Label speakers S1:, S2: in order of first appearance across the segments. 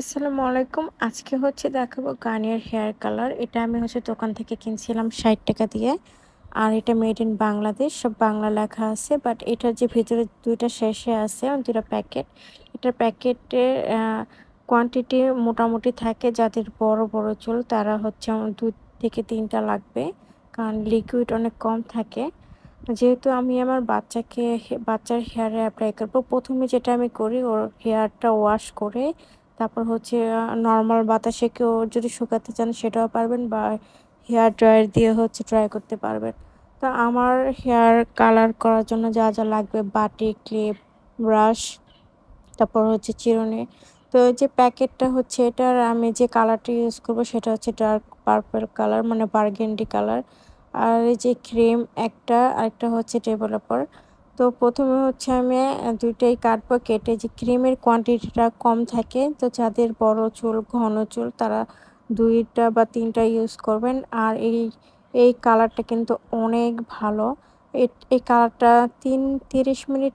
S1: আসসালামু আলাইকুম। আজকে হচ্ছে দেখাবো গার্নিয়ার হেয়ার কালার। এটা আমি হচ্ছে দোকান থেকে কিনছিলাম ষাট টাকা দিয়ে। আর এটা মেড ইন বাংলাদেশ, সব বাংলা লেখা আছে। বাট এটার যে ভিতরে দুইটা শেষে আছে দুইটা প্যাকেট। এটার প্যাকেটের কোয়ান্টিটি মোটামুটি থাকে যাদের বড় বড় চুল, তারা হচ্ছে দু থেকে তিনটা লাগবে। কারণ লিকুইড অনেক কম থাকে। যেহেতু আমি আমার বাচ্চাকে বাচ্চার হেয়ারে অ্যাপ্লাই করব, প্রথমে যেটা আমি করি, ওর হেয়ারটা ওয়াশ করে তারপর হচ্ছে নর্মাল বাতাসে কেউ যদি শুকাতে চান সেটাও পারবেন বা হেয়ার ড্রায়ার দিয়ে হচ্ছে ড্রাই করতে পারবেন। তো আমার হেয়ার কালার করার জন্য যা যা লাগবে, বাটি ক্লিপ ব্রাশ তারপর হচ্ছে চিরুনি। তো যে প্যাকেটটা হচ্ছে এটার, আমি যে কালারটা ইউজ করব সেটা হচ্ছে ডার্ক পার্পল কালার মানে বার্গেন্ডি কালার আর এই যে ক্রিম একটা, আরেকটা হচ্ছে ডেভেলপার তো প্রথমে হচ্ছে আমি দুইটাই কাটবো, কেটে যে ক্রিমের কোয়ান্টিটিটা কম থাকে, তো যাদের বড় চুল, ঘন চুল, তারা দুইটা বা তিনটা ইউজ করবেন। আর এই এই কালারটা কিন্তু অনেক ভালো। এই কালারটা তিন, তিরিশ মিনিট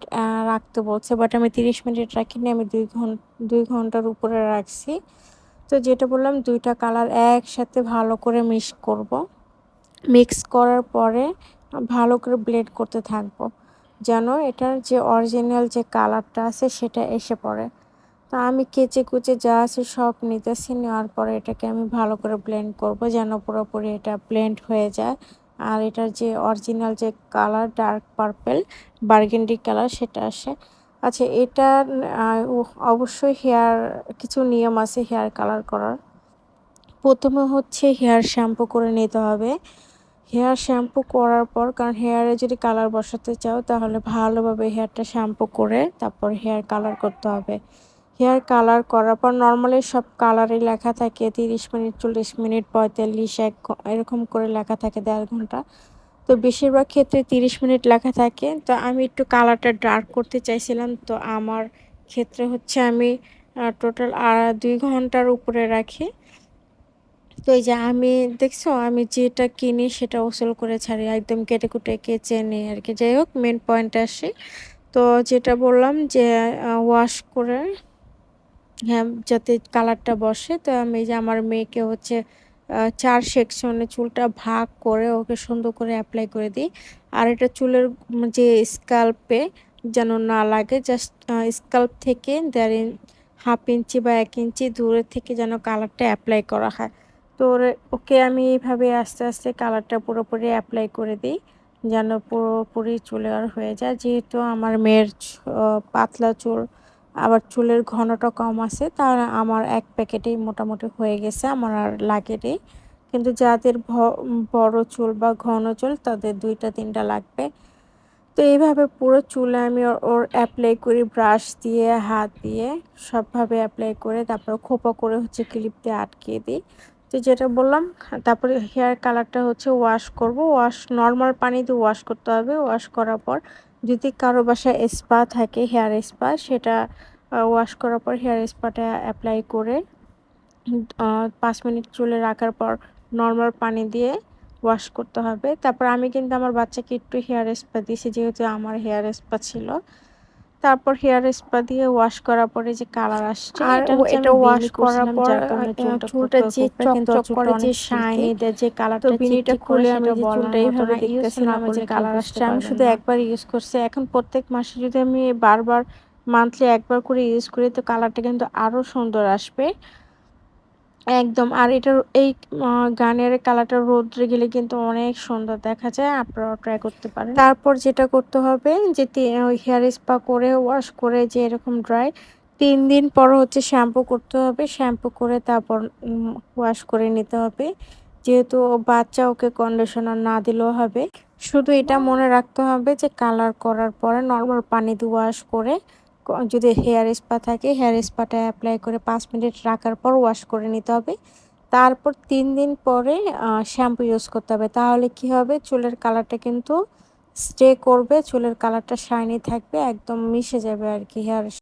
S1: রাখতে বলছে বাট আমি তিরিশ মিনিট রাখিনি, আমি দুই ঘণ্টা দুই ঘণ্টার উপরে রাখছি। তো যেটা বললাম, দুইটা কালার একসাথে ভালো করে মিক্স করব। মিক্স করার পরে ভালো করে ব্লেড করতে থাকব। যেন এটার যে অরিজিনাল যে কালারটা আছে সেটা এসে পড়ে। তো আমি কেচে কুচে যা আছে সব নিতেছি, নেওয়ার পরে এটাকে আমি ভালো করে ব্লেন্ড করব যেন পুরোপুরি এটা ব্লেন্ড হয়ে যায়। আর এটার যে অরিজিনাল যে colour dark purple burgundy colour সেটা আসে। আচ্ছা এটা অবশ্যই হেয়ার কিছু নিয়ম আছে হেয়ার কালার করার। প্রথমে হচ্ছে হেয়ার শ্যাম্পু করে নিতে হবে। হেয়ার শ্যাম্পু করার পর, কারণ হেয়ারে যদি কালার বসাতে চাও, তাহলে ভালোভাবে হেয়ারটা শ্যাম্পু করে তারপর হেয়ার কালার করতে হবে। হেয়ার কালার করার পর, নর্মালি সব কালারে লেখা থাকে, তিরিশ মিনিট, চল্লিশ মিনিট, পঁয়তাল্লিশ, এক এরকম করে লেখা থাকে, দেড় ঘণ্টা। তো বেশিরভাগ ক্ষেত্রে তিরিশ মিনিট লেখা থাকে। তো আমি একটু কালারটা ডার্ক করতে চাইছিলাম, তো আমার ক্ষেত্রে হচ্ছে আমি টোটাল দুই ঘণ্টার উপরে রাখি। তো এই যে আমি, দেখছ? আমি যেটা কিনি সেটা ওসল করে ছাড়ি, একদম কেটে কুটে কেচে নিই আর কি যাই হোক মেন পয়েন্ট আসি। তো যেটা বললাম যে ওয়াশ করে হ্যাঁ যাতে কালারটা বসে, তো আমি যে আমার মেয়েকে হচ্ছে চার সেকশনে চুলটা ভাগ করে ওকে সুন্দর করে অ্যাপ্লাই করে দিই। আর এটা চুলের যে স্কাল্পে যেন না লাগে জাস্ট স্কাল্প থেকে দেড় হাফ ইঞ্চি বা এক ইঞ্চি দূরে থেকে যেন কালারটা অ্যাপ্লাই করা হয়। তো ওকে আমি এইভাবে আস্তে আস্তে কালারটা পুরোপুরি অ্যাপ্লাই করে দিই, যেন পুরোপুরি চুলে আর হয়ে যায়। যেহেতু আমার মেয়ের পাতলা চুল, আবার চুলের ঘনটা কম আছে তাহলে আমার এক প্যাকেটেই মোটামুটি হয়ে গেছে, আমার আর লাগেনি কিন্তু যাদের বড় চুল বা ঘন চুল, তাদের দুইটা, তিনটা লাগবে। তো এইভাবে পুরো চুলে আমি ওর অ্যাপ্লাই করি ব্রাশ দিয়ে, হাত দিয়ে, সবভাবে অ্যাপ্লাই করে, তারপর খোপা করে হচ্ছে ক্লিপ দিয়ে আটকিয়ে দিই। তো যেটা বললাম, তারপরে হেয়ার কালারটা হচ্ছে ওয়াশ করব। ওয়াশ নর্মাল পানি দিয়ে ওয়াশ করতে হবে। ওয়াশ করার পর যদি কারও বাসায় স্পা থাকে হেয়ার স্পা সেটা ওয়াশ করার পর হেয়ার স্পাটা অ্যাপ্লাই করে পাঁচ মিনিট চুলে রাখার পর নর্মাল পানি দিয়ে ওয়াশ করতে হবে। তারপর আমি কিন্তু আমার বাচ্চাকে একটু হেয়ার স্পা দিয়েছি, যেহেতু আমার হেয়ার স্পা ছিল। তারপর হেয়ার স্পা দিয়ে ওয়াশ করার পরে যে কালার আসছে
S2: আর এটা ওয়াশ করার পর
S1: চুলটা যে চকচক করে যে শাইন দেয় যে কালারটা
S2: বিনিটা খুলে আমি চুলটা এইভাবে
S1: দেখতেছিলাম যে কালার আসছে আমি শুধু একবার ইউজ করছি এখন প্রত্যেক মাসে যদি আমি বারবার মান্থলি একবার করে ইউজ করি তো কালারটা কিন্তু আরও সুন্দর আসবে। একদম। আর এটার এই গানের কালারটা রোদ্রে গেলে কিন্তু অনেক সুন্দর দেখা যায়, আপনারাও ট্রাই করতে পারেন। তারপর যেটা করতে হবে যে হেয়ার স্পা করে ওয়াশ করে যে, এরকম ড্রাই তিন দিন পর হচ্ছে শ্যাম্পু করতে হবে শ্যাম্পু করে তারপর ওয়াশ করে নিতে হবে। যেহেতু বাচ্চা, ওকে কন্ডিশনার না দিলেও হবে। শুধু এটা মনে রাখতে হবে যে কালার করার পরে নর্মাল পানি দিয়ে ওয়াশ করে যদি হেয়ার স্পা থাকে, হেয়ার স্পাটা অ্যাপ্লাই করে পাঁচ মিনিট রাখার পর ওয়াশ করে নিতে হবে। তারপর তিন দিন পরে শ্যাম্পু ইউজ করতে হবে। তাহলে কি হবে? চুলের কালারটা কিন্তু স্টে করবে, চুলের কালারটা শাইনি থাকবে, একদম মিশে যাবে আর কি হেয়ার